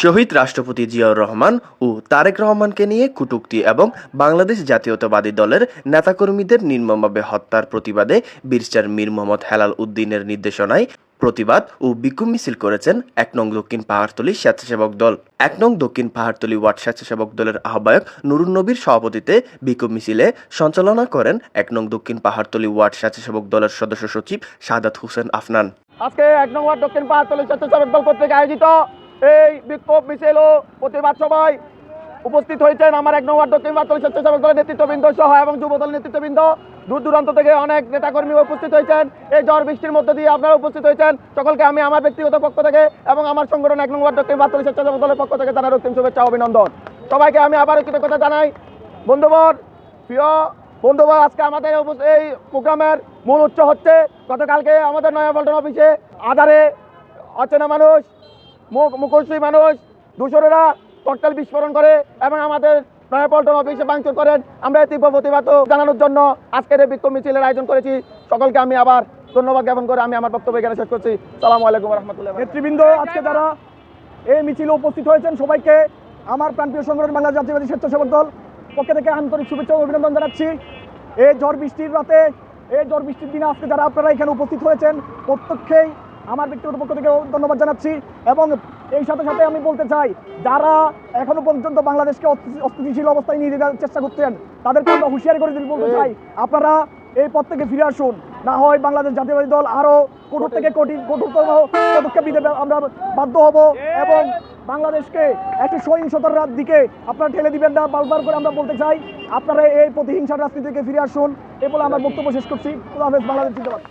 শহীদ রাষ্ট্রপতি জিয়াউর রহমান ও তারেক রহমানকে নিয়ে কটূক্তি এবং বাংলাদেশ জাতীয়তাবাদী দলের নেতাকর্মীদের নির্মমভাবে হত্যার প্রতিবাদে বীরস্টার মীর মোহাম্মদ হেলাল উদ্দিনের নির্দেশনায় প্রতিবাদ ও বিক্ষোভ মিছিল করেছেন এক নং দক্ষিণ পাহাড়তলী স্বেচ্ছাসেবক দল। এক নং দক্ষিণ পাহাড়তলী ওয়ার্ড স্বেচ্ছাসেবক দলের আহ্বায়ক নুরুন নবীর সভাপতিতে বিক্ষোভ মিছিলে সঞ্চালনা করেন এক নং দক্ষিণ পাহাড়তলী ওয়ার্ড স্বেচ্ছাসেবক দলের সদস্য সচিব সাদাত হোসেন আফনান। আজকে এক নম্বর দক্ষিণ পাহাড়তলী স্বেচ্ছাসেবক দল কর্তৃক আয়োজিত এই বিক্ষোভ মিছিল ও প্রতিবাদ সভায় উপস্থিত হয়েছেন আমার এক নম্বর দক্ষিণ পাহাড়তলী স্বেচ্ছাসেবক দলের নেতৃত্ববৃন্দ সহ এবং যুব দলের নেতৃত্ববৃন্দ। দূর দূরান্ত থেকে অনেক নেতাকর্মী উপস্থিত হয়েছেন। এই ঝড় বৃষ্টির মধ্যে দিয়ে আপনারা উপস্থিত হয়েছেন। সকলকে আমি আমার ব্যক্তিগত পক্ষ থেকে এবং আমার সংগঠন এক নম্বর দক্ষিণ পাহাড়তলী স্বেচ্ছাসেবক দলের পক্ষ থেকে জানাই রক্তিম শুভেচ্ছা, অভিনন্দন। সবাইকে আমি আবারও কৃতজ্ঞতা জানাই। বন্ধুবর, প্রিয় বন্ধুবর, আজকে আমাদের এই প্রোগ্রামের মূল উৎস হচ্ছে গতকালকে আমাদের নয়া পল্টন অফিসে আধারে অচেনা মানুষ মুখ মুখোশী মানুষ দূষরেরা ককটেল বিস্ফোরণ করে এবং আমাদের নয়াপল্টন অফিসে ভাঙচুর করেন। আমরা এই তীব্র প্রতিবাদ জানানোর জন্য আজকের এই বিক্ষোভ মিছিলের আয়োজন করেছি। সকলকে আমি আবার ধন্যবাদ জ্ঞাপন করে আমি আমার বক্তব্য এখানে শেষ করছি। সালামু আলাইকুম রহমতুল্লাহ নেতৃবৃন্দ আজকে যারা এই মিছিলে উপস্থিত হয়েছেন সবাইকে আমার প্রাণপ্রিয় সংগঠন বাংলা জাতীয়বাদী স্বেচ্ছাসেবক দল পক্ষ থেকে আন্তরিক শুভেচ্ছা ও অভিনন্দন জানাচ্ছি। এই ঝড় বৃষ্টির রাতে এই ঝড় বৃষ্টির দিনে আজকে যারা আপনারা এখানে উপস্থিত হয়েছেন প্রত্যেককেই আমার ব্যক্তিগত পক্ষ থেকে ধন্যবাদ জানাচ্ছি এবং এই সাথে সাথে আমি বলতে চাই, যারা এখনও পর্যন্ত বাংলাদেশকে অস্থি- অস্থিতিশীল অবস্থায় নিয়ে যেতে চেষ্টা করছেন, তাদেরকে আমরা হুঁশিয়ারি করে দিতে বলতে চাই, আপনারা এই পথ থেকে ফিরে আসুন। না হয় বাংলাদেশ জাতীয়বাদী দল আরও কঠোর থেকে কঠিন, কঠোরতম পদক্ষেপ নিতে আমরা বাধ্য হব এবং বাংলাদেশকে একটি সহিংসতার দিকে আপনারা ঠেলে দিবেন না, বারবার করে আমরা বলতে চাই, আপনারা এই প্রতিহিংসার রাজনীতি থেকে ফিরে আসুন। এ বলে আমার বক্তব্য শেষ করছি। বাংলাদেশ জিন্দাবাদ।